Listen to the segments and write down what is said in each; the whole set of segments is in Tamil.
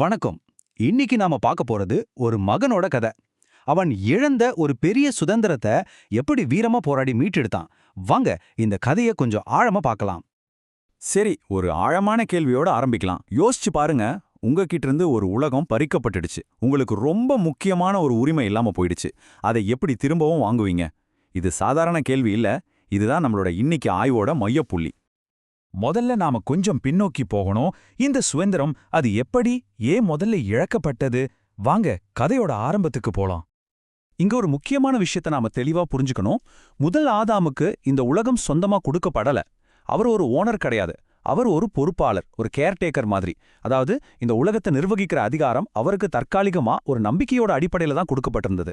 வணக்கம். இன்னைக்கு நாம பார்க்க போறது ஒரு மகனோட கதை. அவன் இழந்த ஒரு பெரிய சுதந்திரத்தை எப்படி வீரமா போராடி மீட்டெடுத்தான். வாங்க இந்த கதையை கொஞ்சம் ஆழமா பார்க்கலாம். சரி ஒரு ஆழமான கேள்வியோட ஆரம்பிக்கலாம். யோசிச்சு பாருங்க உங்ககிட்ட இருந்து ஒரு உலகம் பறிக்கப்பட்டுடுச்சு. உங்களுக்கு ரொம்ப முக்கியமான ஒரு உரிமை இல்லாம போயிடுச்சு. அதை எப்படி திரும்பவும் வாங்குவீங்க? இது சாதாரண கேள்வி இல்ல. இதுதான் நம்மளோட இன்னைக்கு ஆய்வோட மையப்புள்ளி. முதல்ல நாம கொஞ்சம் பின்னோக்கி போகணும். இந்த சுதந்திரம் அது எப்படி ஏன் முதல்ல இழக்கப்பட்டது? வாங்க கதையோட ஆரம்பத்துக்கு போலாம். இங்க ஒரு முக்கியமான விஷயத்த நாம தெளிவா புரிஞ்சுக்கணும். முதல் ஆதாமுக்கு இந்த உலகம் சொந்தமா கொடுக்கப்படல. அவர் ஒரு ஓனர் கிடையாது. அவர் ஒரு பொறுப்பாளர் ஒரு கேர்டேக்கர் மாதிரி. அதாவது இந்த உலகத்தை நிர்வகிக்கிற அதிகாரம் அவருக்கு தற்காலிகமா ஒரு நம்பிக்கையோட அடிப்படையில தான் கொடுக்கப்பட்டிருந்தது.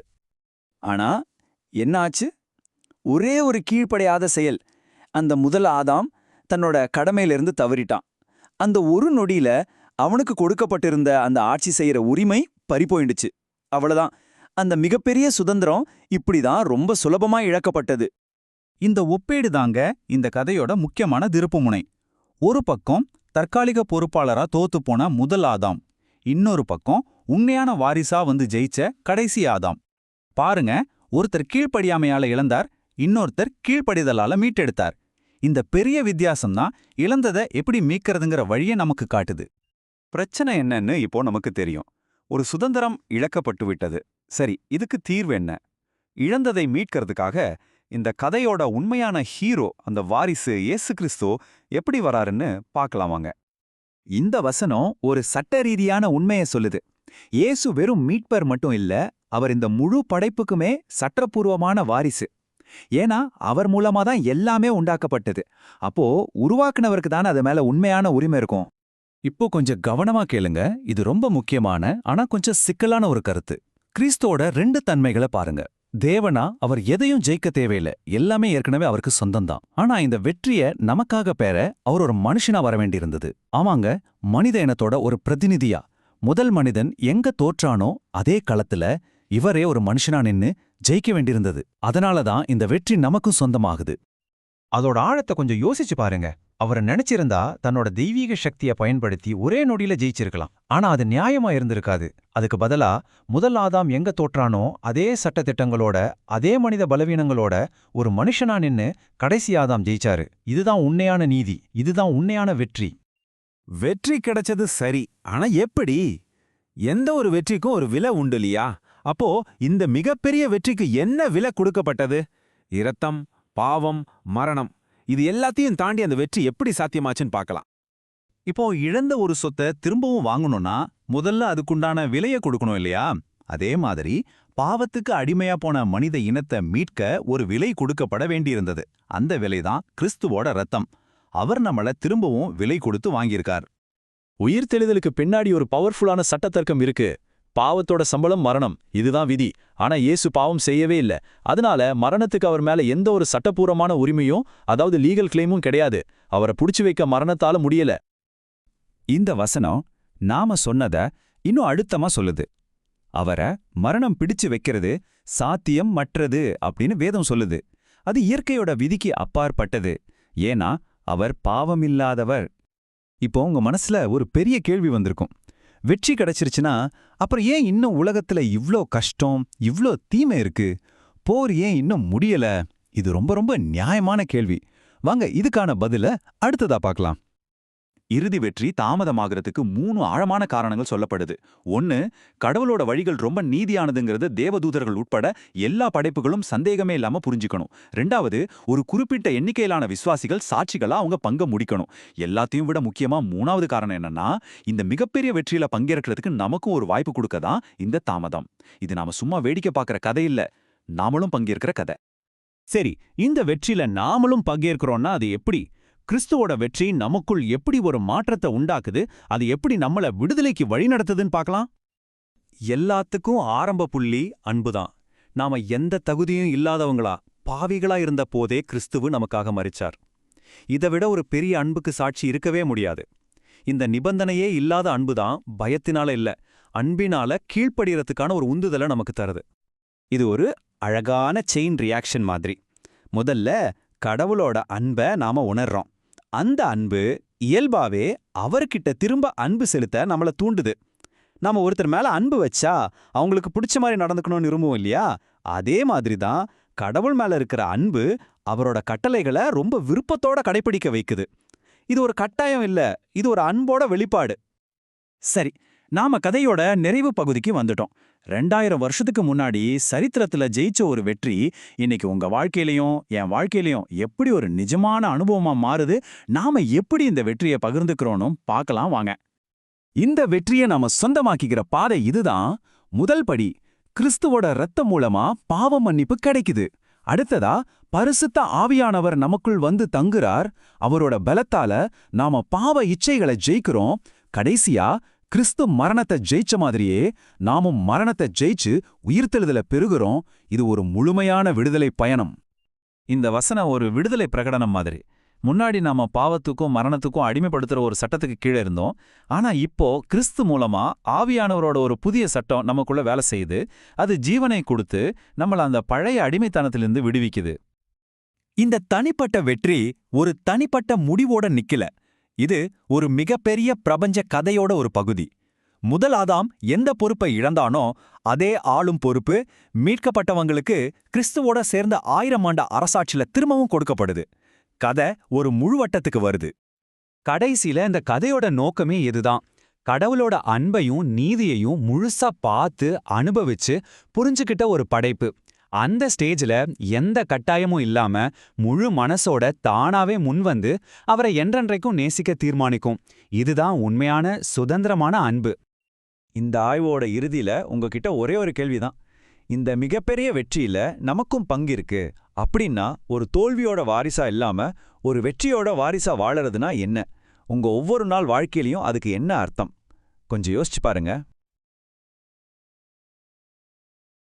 ஆனா என்ன ஆச்சு ஒரே ஒரு கீழ்ப்படையாத செயல். அந்த முதல் ஆதாம் தன்னோட கடமையிலிருந்து தவறிட்டான். அந்த ஒரு நொடியில அவனுக்கு கொடுக்கப்பட்டிருந்த அந்த ஆட்சி செய்யற உரிமை பறிபோயிடுச்சு அவ்வளவுதான். அந்த மிகப்பெரிய சுதந்திரம் இப்படிதான் ரொம்ப சுலபமா இழக்கப்பட்டது. இந்த ஒப்பேடு தாங்க இந்த கதையோட முக்கியமான திருப்புமுனை. ஒரு பக்கம் தற்காலிக பொறுப்பாளரா தோத்து போன முதல் ஆதாம் இன்னொரு பக்கம் உண்மையான வாரிசா வந்து ஜெயிச்ச கடைசி ஆதாம். பாருங்க ஒருத்தர் கீழ்ப்படியாமையால இழந்தார் இன்னொருத்தர் கீழ்ப்படிதலால மீட்டெடுத்தார். இந்த பெரிய வித்தியாசம்தான் இழந்ததை எப்படி மீட்கிறதுங்கிற வழியை நமக்கு காட்டுது. பிரச்சனை என்னன்னு இப்போ நமக்கு தெரியும். ஒரு சுதந்திரம் இழக்கப்பட்டு விட்டது. சரி இதுக்கு தீர்வு என்ன? இழந்ததை மீட்கிறதுக்காக இந்த கதையோட உண்மையான ஹீரோ அந்த வாரிசு இயேசு கிறிஸ்தோ எப்படி வராருன்னு பார்க்கலாமாங்க இந்த வசனம் ஒரு சட்ட ரீதியான உண்மையை சொல்லுது. இயேசு வெறும் மீட்பர் மட்டும் இல்ல அவர் இந்த முழு படைப்புக்குமே சட்டப்பூர்வமான வாரிசு. ஏன்னா அவர் மூலமா தான் எல்லாமே உண்டாக்கப்பட்டது. அப்போ உருவாக்குனவருக்கு தானே அது மேல உண்மையான உரிமை இருக்கும். இப்போ கொஞ்சம் கவனமா கேளுங்க. இது ரொம்ப முக்கியமான ஆனா கொஞ்சம் சிக்கலான ஒரு கருத்து. கிறிஸ்தோட ரெண்டு தன்மைகளை பாருங்க. தேவனா அவர் எதையும் ஜெயிக்க தேவையில்லை. எல்லாமே ஏற்கனவே அவருக்கு சொந்தம்தான். ஆனா இந்த வெற்றிய நமக்காக பெற அவர் ஒரு மனுஷனா வர வேண்டியிருந்தது. ஆமாங்க மனித இனத்தோட ஒரு பிரதிநிதியா. முதல் மனிதன் எங்க தோற்றானோ அதே களத்துல இவரே ஒரு மனுஷனா நின்னு ஜெயிக்க வேண்டியிருந்தது. அதனால தான் இந்த வெற்றி நமக்கும் சொந்தமாகுது. அதோட ஆழத்தை கொஞ்சம் யோசிச்சு பாருங்க. அவரை நினைச்சிருந்தா தன்னோட தெய்வீக சக்தியை பயன்படுத்தி ஒரே நொடியில ஜெயிச்சிருக்கலாம். ஆனா அது நியாயமா இருந்திருக்காது. அதுக்கு பதிலா முதல் ஆதாம் எங்க தோற்றானோ அதே சட்டத்திட்டங்களோட அதே மனித பலவீனங்களோட ஒரு மனுஷனா நின்னு கடைசி ஆதாம் ஜெயிச்சாரு. இதுதான் உண்மையான நீதி. இதுதான் உண்மையான வெற்றி. வெற்றி கிடைச்சது சரி. ஆனா எப்படி? எந்த ஒரு வெற்றிக்கும் ஒரு விலை உண்டு இல்லையா? அப்போ இந்த மிகப்பெரிய வெற்றிக்கு என்ன விலை கொடுக்கப்பட்டது? இரத்தம் பாவம் மரணம் இது எல்லாத்தையும் தாண்டி அந்த வெற்றி எப்படி சாத்தியமாச்சுன்னு பார்க்கலாம். இப்போ இழந்த ஒரு சொத்தை திரும்பவும் வாங்கணும்னா முதல்ல அதுக்குண்டான விலையை கொடுக்கணும் இல்லையா? அதே மாதிரி பாவத்துக்கு அடிமையா போன மனித இனத்தை மீட்க ஒரு விலை கொடுக்கப்பட வேண்டியிருந்தது. அந்த விலைதான் கிறிஸ்துவோட ரத்தம் அவர் நம்மள திரும்பவும் விலை கொடுத்து வாங்கியிருக்கார். உயிர்த்தெழுதலுக்கு பின்னாடி ஒரு பவர்ஃபுல்லான சட்டத்தர்க்கம் இருக்கு. பாவத்தோட சம்பளம் மரணம். இதுதான் விதி. ஆனா இயேசு பாவம் செய்யவே இல்ல. அதனால மரணத்துக்கு அவர் மேல எந்த ஒரு சட்டப்பூர்வமான உரிமையும் அதாவது லீகல் கிளைமும் கிடையாது. அவரை புடிச்சு வைக்க மரணத்தால முடியல. இந்த வசனம் நாம சொன்னத இன்னும் அழுத்தமா சொல்லுது. அவரை மரணம் பிடிச்சு வைக்கிறது சாத்தியம் மற்றது அப்படின்னு வேதம் சொல்லுது. அது இயற்கையோட விதிக்கு அப்பாற்பட்டது. ஏன்னா அவர் பாவமில்லாதவர். இப்போ உங்க மனசுல ஒரு பெரிய கேள்வி வந்திருக்கும். வெற்றி கிடைச்சிருச்சுன்னா அப்புறம் ஏன் இன்னும் உலகத்துல இவ்ளோ கஷ்டம் இவ்ளோ தீமை இருக்கு? போர் ஏன் இன்னும் முடியல? இது ரொம்ப ரொம்ப நியாயமான கேள்வி. வாங்க இதுக்கான பதில அடுத்ததா பார்க்கலாம். இறுதி வெற்றி தாமதமாகறதுக்கு மூணு ஆழமான காரணங்கள் சொல்லப்படுது. ஒன்னு கடவுளோட வழிகள் ரொம்ப நீதியானதுங்கிறது தேவதூதர்கள் உட்பட எல்லா படைப்புகளும் சந்தேகமே இல்லாம புரிஞ்சுக்கணும். ரெண்டாவது ஒரு குறிப்பிட்ட எண்ணிக்கையிலான விசுவாசிகள் சாட்சிகளா அவங்க பங்க முடிக்கணும். எல்லாத்தையும் விட முக்கியமா மூணாவது காரணம் என்னன்னா இந்த மிகப்பெரிய வெற்றியில பங்கேற்கிறதுக்கு நமக்கும் ஒரு வாய்ப்பு கொடுக்க தான் இந்த தாமதம். இது நாம சும்மா வேடிக்கை பார்க்குற கதை இல்ல நாமளும் பங்கேற்கிற கதை. சரி இந்த வெற்றியில நாமளும் பங்கேற்கிறோம்னா அது எப்படி? கிறிஸ்துவோட வெற்றி நமக்குள் எப்படி ஒரு மாற்றத்தை உண்டாக்குது? அது எப்படி நம்மள விடுதலைக்கு வழிநடத்துதுன்னு பார்க்கலாம்? எல்லாத்துக்கும் ஆரம்ப புள்ளி அன்புதான் நாம எந்த தகுதியும் இல்லாதவங்களா பாவிகளா இருந்த போதே கிறிஸ்துவு நமக்காக மறிச்சார் இதை விட ஒரு பெரிய அன்புக்கு சாட்சி இருக்கவே முடியாது. இந்த நிபந்தனையே இல்லாத அன்புதான் பயத்தினால இல்ல அன்பினால கீழ்ப்படுகிறதுக்கான ஒரு உந்துதலை நமக்கு தருது. இது ஒரு அழகான செயின் ரியாக்ஷன் மாதிரி. முதல்ல கடவுளோட அன்பை நாம உணர்றோம். அந்த அன்பு இயல்பாவே அவர்கிட்ட திரும்ப அன்பு செலுத்த நம்மள தூண்டுது. நாம ஒருத்தர் மேல அன்பு வச்சா அவங்களுக்கு பிடிச்ச மாதிரி நடந்துக்கணும்னு விரும்புவோம் இல்லையா? அதே மாதிரி தான் கடவுள் மேல இருக்கிற அன்பு அவரோட கட்டளைகளை ரொம்ப விருப்பத்தோட கடைபிடிக்க வைக்குது. இது ஒரு கட்டாயம் இல்ல இது ஒரு அன்போட வெளிப்பாடு. சரி நாம கதையோட நிறைவு பகுதிக்கு வந்துட்டோம். ரெண்டாயிரம் வருஷத்துக்கு முன்னாடி சரித்திரத்துல ஜெயிச்ச ஒரு வெற்றி இன்னைக்கு உங்க வாழ்க்கையிலையும் என் வாழ்க்கையிலையும் எப்படி ஒரு நிஜமான அனுபவமா மாறுது? நாம எப்படி இந்த வெற்றியை பகிர்ந்துக்கிறோனும் பார்க்கலாம் வாங்க. இந்த வெற்றியை நாம சொந்தமாக்கிக்கிற பாதை இதுதான். முதல் படி கிறிஸ்துவோட ரத்தம் மூலமா பாவ மன்னிப்பு கிடைக்குது. அடுத்ததா பரிசுத்த ஆவியானவர் நமக்குள் வந்து தங்குறார். அவரோட பலத்தால நாம பாவ இச்சைகளை ஜெயிக்கிறோம். கடைசியா கிறிஸ்து மரணத்தை ஜெயிச்ச மாதிரியே நாமும் மரணத்தை ஜெயிச்சு உயிர்த்தெழுதல பெறுகிறோம். இது ஒரு முழுமையான விடுதலை பயணம். இந்த வசனம் ஒரு விடுதலை பிரகடனம் மாதிரி. முன்னாடி நாம பாவத்துக்கும் மரணத்துக்கும் அடிமைப்படுத்துற ஒரு சட்டத்துக்கு கீழே இருந்தோம். ஆனா இப்போ கிறிஸ்து மூலமா ஆவியானவரோட ஒரு புதிய சட்டம் நமக்குள்ள வேலை செய்யுது. அது ஜீவனை கொடுத்து நம்மள அந்த பழைய அடிமைத்தனத்திலிருந்து விடுவிக்குது. இந்த தனிப்பட்ட வெற்றி ஒரு தனிப்பட்ட முடிவோட நிக்கல. இது ஒரு மிகப்பெரிய பிரபஞ்ச கதையோட ஒரு பகுதி. முதல் ஆதாம் எந்த பொறுப்பை இழந்தானோ அதே ஆளும் பொறுப்பு மீட்கப்பட்டவங்களுக்கு கிறிஸ்துவோட சேர்ந்த ஆயிரம் ஆண்ட அரசாட்சியில திரும்பவும் கொடுக்கப்படுது. கதை ஒரு முழுவட்டத்துக்கு வருது. கடைசியில இந்த கதையோட நோக்கமே இதுதான். கடவுளோட அன்பையும் நீதியையும் முழுசா பார்த்து அனுபவிச்சு புரிஞ்சுக்கிட்ட ஒரு படைப்பு. அந்த ஸ்டேஜ்ல எந்த கட்டாயமும் இல்லாம முழு மனசோட தானாவே முன்வந்து அவரை என்றென்றைக்கும் நேசிக்க தீர்மானிக்கும். இதுதான் உண்மையான சுதந்திரமான அன்பு. இந்த ஆய்வோட இறுதியில உங்ககிட்ட ஒரே ஒரு கேள்விதான். இந்த மிகப்பெரிய வெற்றியில நமக்கும் பங்கு இருக்கு. அப்படின்னா ஒரு தோல்வியோட வாரிசா இல்லாம ஒரு வெற்றியோட வாரிசா வாழறதுனா என்ன? உங்க ஒவ்வொரு நாள் வாழ்க்கையிலயும் அதுக்கு என்ன அர்த்தம்? கொஞ்சம் யோசிச்சு பாருங்க.